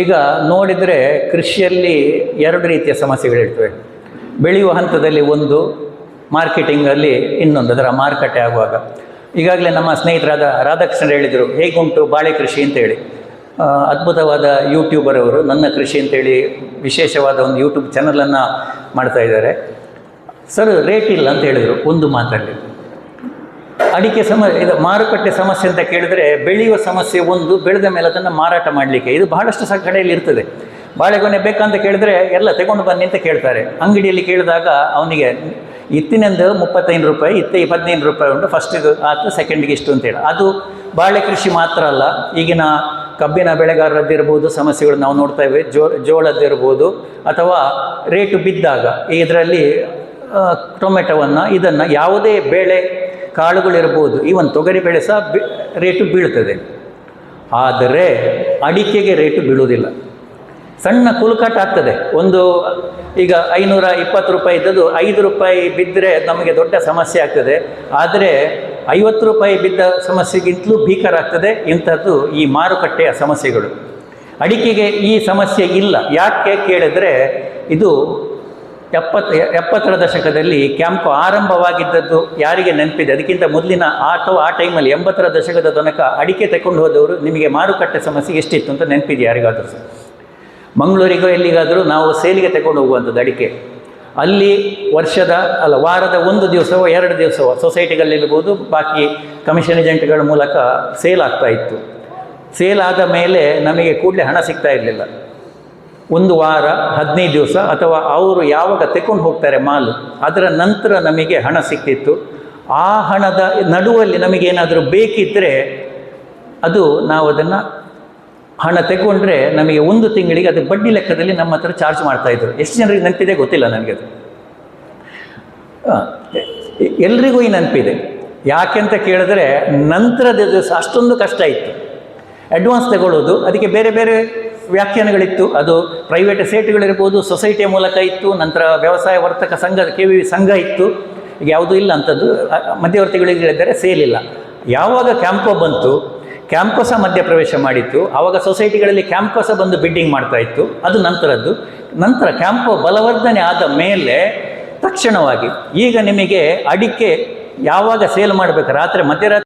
ಈಗ ನೋಡಿದರೆ ಕೃಷಿಯಲ್ಲಿ ಎರಡು ರೀತಿಯ ಸಮಸ್ಯೆಗಳಿರ್ತವೆ ಬೆಳೆಯುವ ಹಂತದಲ್ಲಿ ಒಂದು, ಮಾರ್ಕೆಟಿಂಗಲ್ಲಿ ಇನ್ನೊಂದು, ಅದರ ಮಾರುಕಟ್ಟೆ ಆಗುವಾಗ. ಈಗಾಗಲೇ ನಮ್ಮ ಸ್ನೇಹಿತರಾದ ರಾಧಾಕೃಷ್ಣ ಹೇಳಿದರು, ಹೇಗುಂಟು ಬಾಳೆ ಕೃಷಿ ಅಂತೇಳಿ. ಅದ್ಭುತವಾದ ಯೂಟ್ಯೂಬರ್ ಅವರು, ನನ್ನ ಕೃಷಿ ಅಂತೇಳಿ ವಿಶೇಷವಾದ ಒಂದು ಯೂಟ್ಯೂಬ್ ಚಾನಲನ್ನು ಮಾಡ್ತಾ ಇದ್ದಾರೆ. ಸರ್, ರೇಟ್ ಇಲ್ಲ ಅಂತ ಹೇಳಿದರು, ಒಂದು ಮಾತಲ್ಲಿ ಅಡಿಕೆ ಸಮ, ಇದು ಮಾರುಕಟ್ಟೆ ಸಮಸ್ಯೆ ಅಂತ ಕೇಳಿದರೆ ಬೆಳೆಯುವ ಸಮಸ್ಯೆ ಒಂದು, ಬೆಳೆದ ಮೇಲೆ ಅದನ್ನು ಮಾರಾಟ ಮಾಡಲಿಕ್ಕೆ. ಇದು ಬಹಳಷ್ಟು ಕಡೆಯಲ್ಲಿ ಇರ್ತದೆ. ಬಾಳೆಗೊನೆ ಬೇಕಂತ ಕೇಳಿದ್ರೆ ಎಲ್ಲ ತಗೊಂಡು ಬನ್ನಿ ಅಂತ ಕೇಳ್ತಾರೆ. ಅಂಗಡಿಯಲ್ಲಿ ಕೇಳಿದಾಗ ಅವನಿಗೆ ಇತ್ತಿನಂದು ಮುಪ್ಪತ್ತೈದು ರೂಪಾಯಿ ಇತ್ತೆ ಹದಿನೈದು ರೂಪಾಯಿ ಉಂಟು. ಫಸ್ಟಿಗೆ ಆತು ಸೆಕೆಂಡಿಗೆ ಇಷ್ಟು ಅಂತೇಳಿ ಅದು ಬಾಳೆ ಕೃಷಿ ಮಾತ್ರ ಅಲ್ಲ. ಈಗಿನ ಕಬ್ಬಿನ ಬೆಳೆಗಾರರದ್ದಿರ್ಬೋದು, ಸಮಸ್ಯೆಗಳು ನಾವು ನೋಡ್ತಾ ಇವೆ. ಜೋ, ಜೋಳದ್ದಿರ್ಬೋದು, ಅಥವಾ ರೇಟು ಬಿದ್ದಾಗ ಇದರಲ್ಲಿ ಟೊಮೆಟೊವನ್ನು ಇದನ್ನು ಯಾವುದೇ ಬೇಳೆ ಕಾಳುಗಳಿರ್ಬೋದು ಈವನ್ ತೊಗರಿ ಬೆಳೆ ಸಹ ಬಿ ರೇಟು ಬೀಳ್ತದೆ. ಆದರೆ ಅಡಿಕೆಗೆ ರೇಟು ಬೀಳುವುದಿಲ್ಲ. ಸಣ್ಣ ಕುಲುಕಾಟ ಆಗ್ತದೆ. ಒಂದು, ಈಗ ಐನೂರ ಇಪ್ಪತ್ತು ರೂಪಾಯಿ ಇದ್ದದ್ದು ಐದು ರೂಪಾಯಿ ಬಿದ್ದರೆ ನಮಗೆ ದೊಡ್ಡ ಸಮಸ್ಯೆ ಆಗ್ತದೆ. ಆದರೆ ಐವತ್ತು ರೂಪಾಯಿ ಬಿದ್ದ ಸಮಸ್ಯೆಗಿಂತಲೂ ಭೀಕರ ಆಗ್ತದೆ. ಇಂಥದ್ದು ಈ ಮಾರುಕಟ್ಟೆಯ ಸಮಸ್ಯೆಗಳು. ಅಡಿಕೆಗೆ ಈ ಸಮಸ್ಯೆ ಇಲ್ಲ. ಯಾಕೆ ಕೇಳಿದ್ರೆ, ಇದು ಎಪ್ಪತ್ತು ಎಪ್ಪತ್ತರ ದಶಕದಲ್ಲಿ ಕ್ಯಾಂಪ್ ಆರಂಭವಾಗಿದ್ದದ್ದು ಯಾರಿಗೆ ನೆನಪಿದೆ? ಅದಕ್ಕಿಂತ ಮೊದಲಿನ ಅಥವಾ ಆ ಟೈಮಲ್ಲಿ ಎಂಬತ್ತರ ದಶಕದ ತನಕ ಅಡಿಕೆ ತಗೊಂಡು ಹೋದವರು ನಿಮಗೆ ಮಾರುಕಟ್ಟೆ ಸಮಸ್ಯೆ ಎಷ್ಟಿತ್ತು ಅಂತ ನೆನಪಿದೆ ಯಾರಿಗಾದರೂ ಸಹ? ಮಂಗಳೂರಿಗೋ ಎಲ್ಲಿಗಾದರೂ ನಾವು ಸೇಲಿಗೆ ತಗೊಂಡು ಹೋಗುವಂಥದ್ದು ಅಡಿಕೆ. ಅಲ್ಲಿ ವರ್ಷದ, ಅಲ್ಲ ವಾರದ ಒಂದು ದಿವಸವೋ ಎರಡು ದಿವಸವೋ ಸೊಸೈಟಿಗಳಲ್ಲಿರ್ಬೋದು, ಬಾಕಿ ಕಮಿಷನ್ ಏಜೆಂಟ್ಗಳ ಮೂಲಕ ಸೇಲ್ ಆಗ್ತಾ ಇತ್ತು. ಸೇಲ್ ಆದ ಮೇಲೆ ನಮಗೆ ಕೂಡಲೇ ಹಣ ಸಿಗ್ತಾ ಇರಲಿಲ್ಲ. ಒಂದು ವಾರ, ಹದಿನೈದು ದಿವಸ ಅಥವಾ ಅವರು ಯಾವಾಗ ತೆಕೊಂಡು ಹೋಗ್ತಾರೆ ಮಾಲು, ಅದರ ನಂತರ ನಮಗೆ ಹಣ ಸಿಕ್ತಿತ್ತು ಆ ಹಣದ ನಡುವಲ್ಲಿ ನಮಗೇನಾದರೂ ಬೇಕಿದ್ದರೆ ಅದು ನಾವು ಅದನ್ನು ಹಣ ತೆಗೊಂಡ್ರೆ ನಮಗೆ ಒಂದು ತಿಂಗಳಿಗೆ ಅದು ಬಡ್ಡಿ ಲೆಕ್ಕದಲ್ಲಿ ನಮ್ಮ ಹತ್ರ ಚಾರ್ಜ್ ಮಾಡ್ತಾಯಿದ್ರು ಎಷ್ಟು ಜನರಿಗೆ ನೆನಪಿದೆ ಗೊತ್ತಿಲ್ಲ ನನಗೆ ಅದು. ಎಲ್ರಿಗೂ ಈ ನೆನಪಿದೆ. ಯಾಕೆಂತ ಕೇಳಿದ್ರೆ ನಂತರದ ದಿವಸ ಅಷ್ಟೊಂದು ಕಷ್ಟ ಇತ್ತು. ಅಡ್ವಾನ್ಸ್ ತಗೊಳ್ಳೋದು ಅದಕ್ಕೆ ಬೇರೆ ಬೇರೆ ವ್ಯಾಖ್ಯಾನಗಳಿತ್ತು. ಅದು ಪ್ರೈವೇಟ್ ಸೇಟ್ಗಳಿರ್ಬೋದು ಸೊಸೈಟಿಯ ಮೂಲಕ ಇತ್ತು, ನಂತರ ವ್ಯವಸಾಯ ವರ್ತಕ ಸಂಘ ಕೆ ವಿ ಸಂಘ ಇತ್ತು. ಈಗ ಯಾವುದೂ ಇಲ್ಲ ಅಂಥದ್ದು ಮಧ್ಯವರ್ತಿಗಳಿಗೆ ಹೇಳಿದರೆ ಸೇಲ್ ಯಾವಾಗ ಕ್ಯಾಂಪೋ ಬಂತು ಕ್ಯಾಂಪಸ ಮಧ್ಯ ಪ್ರವೇಶ ಮಾಡಿತ್ತು. ಆವಾಗ ಸೊಸೈಟಿಗಳಲ್ಲಿ ಕ್ಯಾಂಪಸ ಬಂದು ಬಿಡ್ಡಿಂಗ್ ಮಾಡ್ತಾ ಇತ್ತು. ಅದು ನಂತರದ್ದು. ನಂತರ ಕ್ಯಾಂಪೋ ಬಲವರ್ಧನೆ ಆದ ಮೇಲೆ, ತಕ್ಷಣವಾಗಿ ಈಗ ನಿಮಗೆ ಅಡಿಕೆ ಯಾವಾಗ ಸೇಲ್ ಮಾಡಬೇಕು? ರಾತ್ರಿ ಮಧ್ಯರಾತ್ರಿ